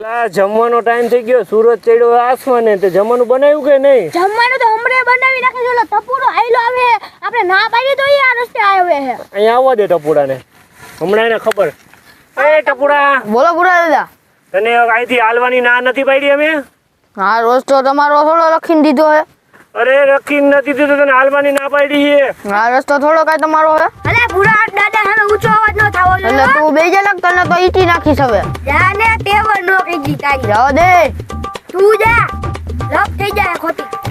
જમવાનો ટાઈમ થઈ ગયો સુરત ચડ્યો આસમાને. તે જમવાનું બનાવ્યું કે નહીં? જમવાનું તો હમણે બનાવી નાખી છે. ઓલો ટપુરો આયલો આવે. આપણે ના પાડી તો આ રસ્તે આવે છે અહીંયા આવવા દે ટપુડાને. હમણાં એને ખબર. એ ટપુડા. બોલો બુરા દાદા. તને અહીંથી હાલવાની ના નથી પાડી અમે? હા રોજ તો તમારો થોડો લખીને દીધો હે. અરે રખી નથી દીધો તને હાલવાની ના પાડી છે. હા રસ્તો થોડો કાઈ તમારો હે. અરે સામે ઊંચો અવાજ ન થાવો એટલે જોઈએ તું બે જલક તને તો ઈટી નાખીશ હવે. જાને ટેવર નો કીધી તારી. જવા દે. તું જા લપ થઈ જાય ખોટી.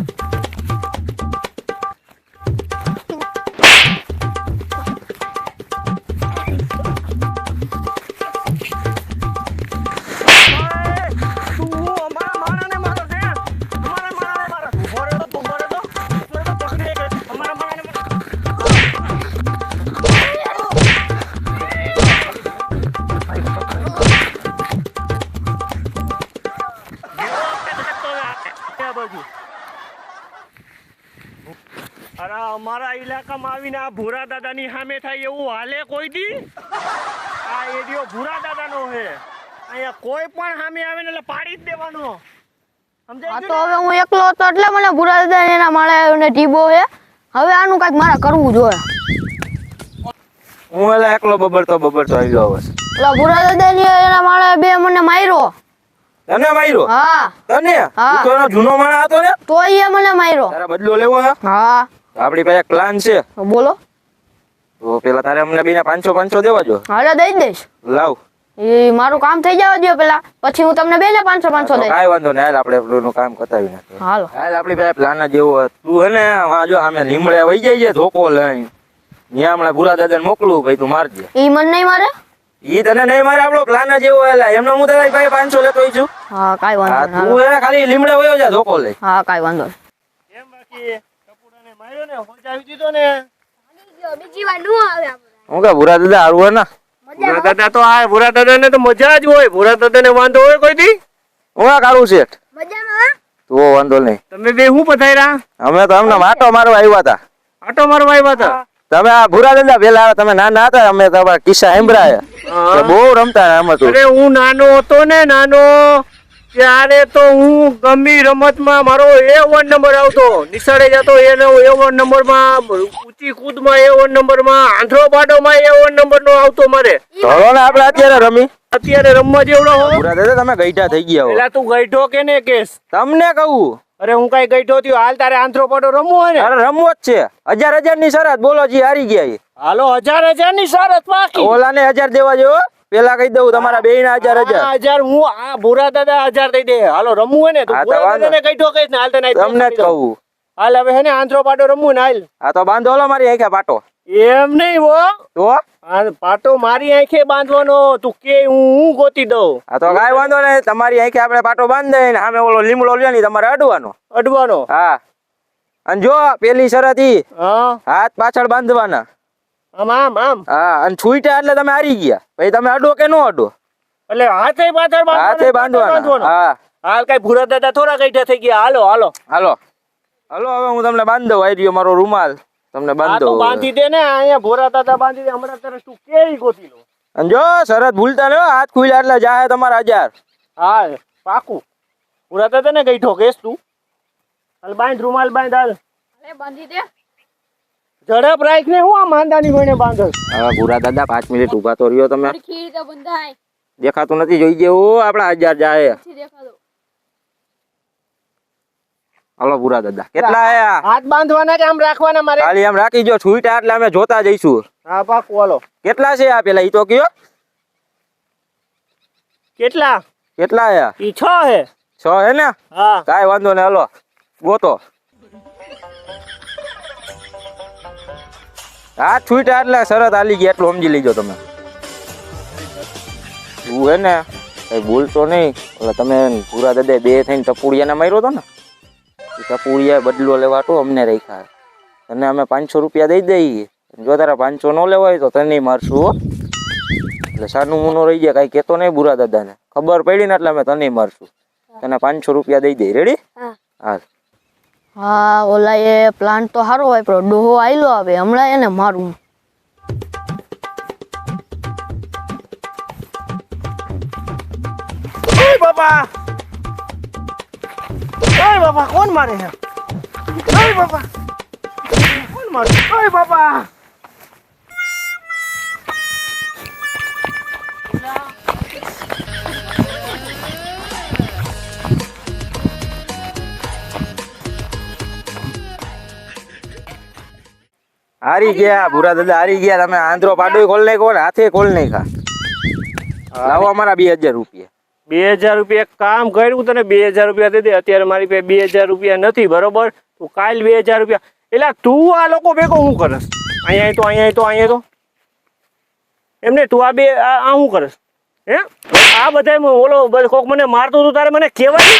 અરે અમારા ઇલાકામાં આવીને આ ભૂરા દાદાની સામે થાય એવું હાલે કોઈ દી? આ એરિયો ભૂરા દાદાનો છે. અહીંયા કોઈ પણ સામે આવે ને એટલે પાડી જ દેવાનો. આ તો હવે હું એકલો હતો એટલે મને પૂરા દાદા એના માળા ને ટીબો હે હવે આનું કાંઈક મારે કરવું જોઈએ. હું એલા એકલો બબડતો બબડતો હવે. દાદા ની એના માળા બે મને માર્યો. તને માર્યો? હા. તને? હા. તું તો જૂનો માણસ હતો ને? તોય એ મને માર્યો. તારા બદલો લેવો હે. હા આપણી પાસે પ્લાન છે. બોલો. તો પેલા તારે અમને બીના પાંચસો પાંચસો દેવા જો હાલે દઈ દઈશ. લાવ. એ મારું કામ થઈ જવા દો પેલા. પછી હું તમને બેને પાંચસો પાંચસો કઈ દઈશ. કાંઈ વાંધો નહીં હાલ આપણે પેલું કામ કતાવી નાખીએ. હાલો. હાલ આપણી પાસે પ્લાન જેવો તું હે ને જો આમે લીમડે વહી જાય છે ધોકો લઈને. ત્યાં હમણાં ભૂરા દાદા મોકલું ભાઈ તું મારજે. ઈ મને નહીં મારે? ઈ તને નહીં મારે આપણો પ્લાન જેવો એવો એમનો હું તારા ભાઈ પાંચસો લેતો છું. હા કાંઈ વાંધો નહીં તું હે ખાલી લીમડે વયો જા ધોકો લઈ. હા કાંઈ વાંધો કેમ બાકી માર્યો ને હોજાવી દીધો ને. બીજી વારનું આવે હું કે ભૂરા દાદા હારું હે ને? ભૂરા દાદા તો આ ભૂરા દાદાને તો મજા જ હોય. ભૂરા દાદાને વાંધો હોય કોઈ દી? હું આ કાળું શેઠ. મજામાં તો વાંધો નહીં. તમે બે શું પધાર્યા? અમે તો અમને માટો મારવા આવ્યા હતા. આટો મારવા આવ્યા હતા? તમે આ ભૂરા દાદા પેલા તમે નાના હતા અમે તમારા કિસ્સા સાંભળ્યા. બહુ રમતા એમ અરે હું નાનો હતો ને નાનો. ત્યારે તો હું ગમી રમતમાં મારો એ વન નંબર આવતો. નિશાળે જતો એનો એ વન નંબરમાં ઊંચી કૂદમાં એ વન નંબરમાં આંધળો પાડોમાં એ વન નંબર નો આવતો મારે. ચલો ને આપણે અત્યારે રમી. અત્યારે રમવા જેવડો હો. દાદા તમે ગઈઠા થઈ ગયા હો. એટલે તું ગઈઠો કે ને કેસ? તમને કહું. અરે હું કઈ ગઈઠો થયો. હાલ તારે આંધળો પાડો રમવો હોય ને. અરે રમવો જ છે. હજાર હજારની શરત બોલો જી હારી ગયા હાલો હજાર હજારની શરત બાકી ઓલા ને હજાર દેવા જેવો. પેલા કહી દઉં તમારા બે ના હજાર હજાર. હજાર હું આ ભૂરા દાદા હજાર દઈ દે. હાલો રમવું હે ને તો ભૂરા દાદાને ગઈઢો કહીશ ને હાલ તને તમને જ કહું. હાલ હવે હે ને આંધ્રો પાટો રમવું ને હાલ. આ તો બાંધો ઓલો મારી આંખે પાટો. એમ નહીં હો. તો? પાટો મારી આંખે બાંધવાનો તું કે હું હું ગોતી દઉં. આ તો કાઈ વાંધો નહીં તમારી આંખે આપણે પાટો બાંધ દઈએ ને સામે ઓલો લીમડો લ્યો ને તમારે અડવાનો. અડવાનો. હા. અને જો પેલી શરત ઈ હા. હાથ પાછળ બાંધવાના. આમ આમ આમ. હા અને છૂટ્યા એટલે તમે હારી ગયા. પછી તમે અડો કે નો અડો એટલે હાથે પાછળ હાથે બાંધવાના. હા. હાલ કઈ ભૂરા દાદા થોડા કઈઠા થઈ ગયા. હાલો હાલો. હાલો. હાલો હવે હું તમને બાંધ દઉં આઈ રહ્યો મારો રૂમાલ. તમને બાંધો બાંધ દઉં બાંધી દે ને અહીંયા ભૂરા દાદા બાંધી દે. હમણાં તરત તું કેવી ગોતી લો. અને જો શરત ભૂલતા નહીં હાથ ખુલ્યા એટલે જાહે તમારા હજાર. હા પાકું. ભૂરા દાદા ને ગઈઠો કેસ તું. હાલ બાંધ રૂમાલ બાંધ હાલ. બાંધી દે. ઝડપ રાખ ને હું આ માંદાની વણે બાંધો હવે ભૂરા દાદા પાંચ મિનિટ ઊભા તો રહ્યો તમે. દેખાતું નથી જોઈ જેવું આપડા હજાર જાય હાલો ભૂરા દાદા કેટલા આયા? હાથ બાંધવાના કે આમ રાખવાના મારે? ખાલી એમ રાખી જો છૂટા એટલે અમે જોતા જઈશું. હા પાકું હાલો. કેટલા છે આ પેલા? ઈ તો કયો? કેટલા? કેટલા આયા? ઈ છ હે. છ હે ને? હા. કાંઈ વાંધો નહીં હાલો ગોતો. હાથ છૂટા એટલે શરત હાલી ગયા એટલું સમજી લેજો તમે. તું હે ને કઈ બોલતો નહીં. એટલે તમે પૂરા દાદા બે થઈને ટપુડિયાને માર્યો હતો ને? ટપુડિયા બદલો લેવાતો અમને રાખ્યા. તને અમે પાંચસો રૂપિયા દઈ દઈએ. જો તારા પાંચસો ન લેવાય તો તને મારશું હો. એટલે સાનું મુનો રહી જાય કાંઈ કહેતો નહીં બુરા દાદાને. ખબર પડી ને એટલે અમે તને મારશું. તને પાંચસો રૂપિયા દઈ દઈ રેડી હા. હા, ઓલા એ પ્લાન તો સારો વાપરો ડોહો આયલો આવે હમણાં એને મારું. બાપા! ઓય બાપા, કોણ મારે છે? બાપા! કોણ મારે? ઓય બાપા! હારી ગયા ભૂરા દાદા હારી ગયા. તમે આંધ્રો પાડો ખોલ નહીં ને હાથે ખોલ નાખા લાવો અમારા બે હજાર રૂપિયા. બે હજાર રૂપિયા એક કામ કર્યું તને બે હજાર રૂપિયા દે દે. અત્યારે મારી પાસે બે હજાર રૂપિયા નથી બરોબર? તું કાલ બે હજાર રૂપિયા. એટલે તું આ લોકો ભેગો હું કરસ? અહીંયા તો અહીંયા તો અહીંયા તો. એમને તું આ બે આ હું શું કરસ? હે? આ બધા ઓલો બધા કોક મને મારતું તું તારે મને કહેવાય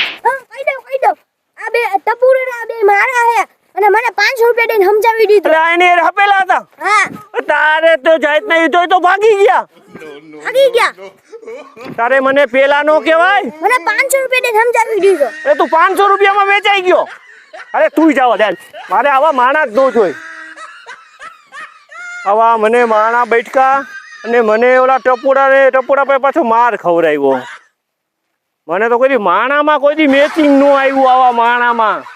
આ બે તપુર આ બે મારા હે. અને મને પાંચસો રૂપિયા દઈને સમજાવી દીધું. એટલે આ એને હપેલા હતા. હા. તારે તો જાત નહીં તો તો ભાગી ગયા. ભાગી ગયા. તારે મને પેલા નો કહેવાય? મને પાંચસો રૂપિયા દઈને સમજાવી દીધો. એ તું પાંચસો રૂપિયામાં વેચાઈ ગયો. અરે તું જાવ દેન મારે આવા માણા જ ન જોઈ. આવા મને માણા બેઠકા અને મને ઓલા ટપોડા ને ટપોડા પર પાછો માર ખવડાવ્યો. મને તો કોઈ માણામાં કોઈ મેચિંગ ન આવ્યું આવા માણામાં.